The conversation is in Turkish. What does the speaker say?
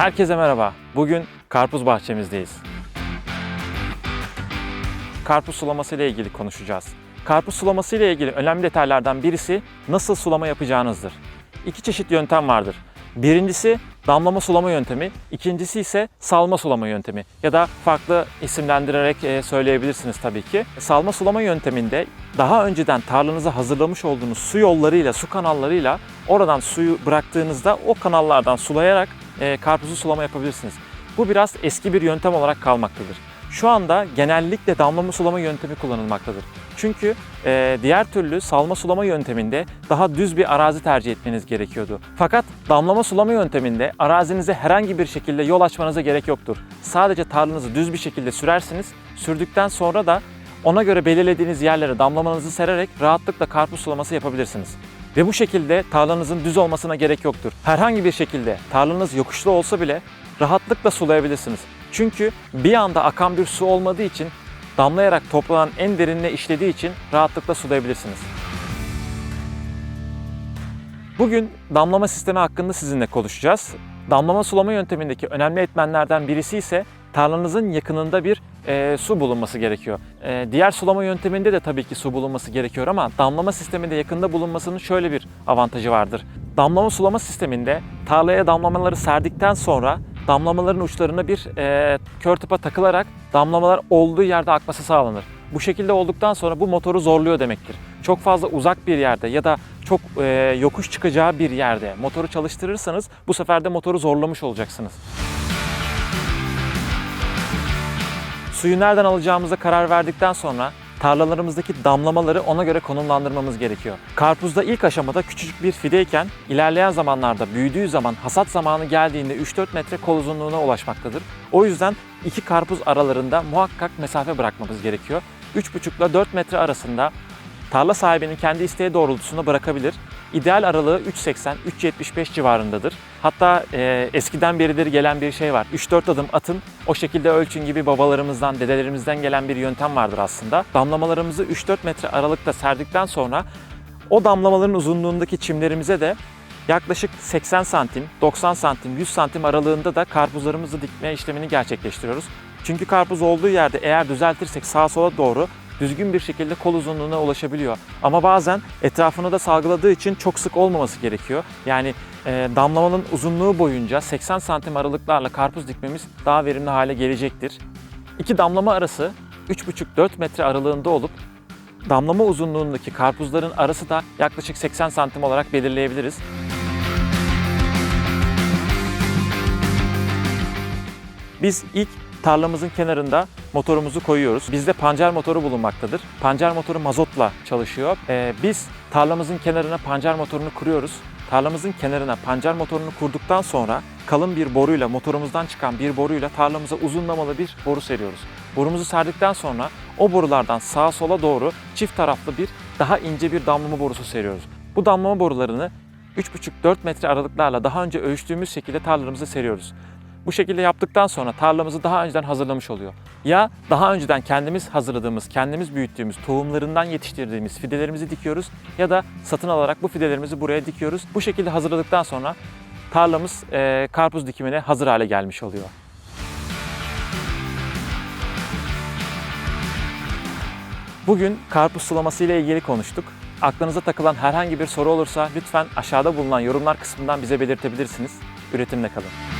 Herkese merhaba. Bugün karpuz bahçemizdeyiz. Karpuz sulaması ile ilgili konuşacağız. Karpuz sulaması ile ilgili önemli detaylardan birisi nasıl sulama yapacağınızdır. İki çeşit yöntem vardır. Birincisi damlama sulama yöntemi, ikincisi ise salma sulama yöntemi ya da farklı isimlendirerek e, söyleyebilirsiniz tabii ki. Salma sulama yönteminde daha önceden tarlanıza hazırlamış olduğunuz su yollarıyla, su kanallarıyla oradan suyu bıraktığınızda o kanallardan sulayarak e, karpuzu sulama yapabilirsiniz. Bu biraz eski bir yöntem olarak kalmaktadır. Şu anda genellikle damlama sulama yöntemi kullanılmaktadır. Çünkü e, diğer türlü salma sulama yönteminde daha düz bir arazi tercih etmeniz gerekiyordu. Fakat damlama sulama yönteminde arazinize herhangi bir şekilde yol açmanıza gerek yoktur. Sadece tarlanızı düz bir şekilde sürersiniz. Sürdükten sonra da ona göre belirlediğiniz yerlere damlamanızı sererek rahatlıkla karpuz sulaması yapabilirsiniz. Ve bu şekilde tarlanızın düz olmasına gerek yoktur. Herhangi bir şekilde tarlanız yokuşlu olsa bile rahatlıkla sulayabilirsiniz. Çünkü bir anda akan bir su olmadığı için damlayarak toprağın en derinine işlediği için rahatlıkla sulayabilirsiniz. Bugün damlama sistemi hakkında sizinle konuşacağız. Damlama sulama yöntemindeki önemli etmenlerden birisi ise tarlanızın yakınında bir e, su bulunması gerekiyor. E, diğer sulama yönteminde de tabii ki su bulunması gerekiyor ama damlama sisteminde yakında bulunmasının şöyle bir avantajı vardır. Damlama sulama sisteminde tarlaya damlamaları serdikten sonra damlamaların uçlarına bir e, kör tıpa takılarak damlamalar olduğu yerde akması sağlanır. Bu şekilde olduktan sonra bu motoru zorluyor demektir. Çok fazla uzak bir yerde ya da çok e, yokuş çıkacağı bir yerde motoru çalıştırırsanız bu sefer de motoru zorlamış olacaksınız. Suyu nereden alacağımıza karar verdikten sonra tarlalarımızdaki damlamaları ona göre konumlandırmamız gerekiyor. Karpuzda ilk aşamada küçücük bir fideyken ilerleyen zamanlarda büyüdüğü zaman hasat zamanı geldiğinde 3-4 metre kol uzunluğuna ulaşmaktadır. O yüzden iki karpuz aralarında muhakkak mesafe bırakmamız gerekiyor. 3,5 ile 4 metre arasında tarla sahibinin kendi isteği doğrultusunda bırakabilir. İdeal aralığı 3.80-3.75 civarındadır. Hatta e, eskiden beridir gelen bir şey var. 3-4 adım atın, o şekilde ölçün gibi babalarımızdan, dedelerimizden gelen bir yöntem vardır aslında. Damlamalarımızı 3-4 metre aralıkta serdikten sonra o damlamaların uzunluğundaki çimlerimize de yaklaşık 80 santim, 90 santim, 100 santim aralığında da karpuzlarımızı dikme işlemini gerçekleştiriyoruz. Çünkü karpuz olduğu yerde eğer düzeltirsek sağa sola doğru düzgün bir şekilde kol uzunluğuna ulaşabiliyor. Ama bazen etrafını da salgıladığı için çok sık olmaması gerekiyor. Yani e, damlamanın uzunluğu boyunca 80 santim aralıklarla karpuz dikmemiz daha verimli hale gelecektir. İki damlama arası 3,5-4 metre aralığında olup damlama uzunluğundaki karpuzların arası da yaklaşık 80 santim olarak belirleyebiliriz. Biz ilk tarlamızın kenarında motorumuzu koyuyoruz. Bizde pancar motoru bulunmaktadır. Pancar motoru mazotla çalışıyor. Ee, biz tarlamızın kenarına pancar motorunu kuruyoruz. Tarlamızın kenarına pancar motorunu kurduktan sonra kalın bir boruyla, motorumuzdan çıkan bir boruyla tarlamıza uzunlamalı bir boru seriyoruz. Borumuzu serdikten sonra o borulardan sağa sola doğru çift taraflı bir daha ince bir damlama borusu seriyoruz. Bu damlama borularını 3,5-4 metre aralıklarla daha önce ölçtüğümüz şekilde tarlalarımıza seriyoruz. Bu şekilde yaptıktan sonra tarlamızı daha önceden hazırlamış oluyor. Ya daha önceden kendimiz hazırladığımız, kendimiz büyüttüğümüz, tohumlarından yetiştirdiğimiz fidelerimizi dikiyoruz ya da satın alarak bu fidelerimizi buraya dikiyoruz. Bu şekilde hazırladıktan sonra tarlamız eee, karpuz dikimine hazır hale gelmiş oluyor. Bugün karpuz sulaması ile ilgili konuştuk. Aklınıza takılan herhangi bir soru olursa lütfen aşağıda bulunan yorumlar kısmından bize belirtebilirsiniz. Üretimle kalın.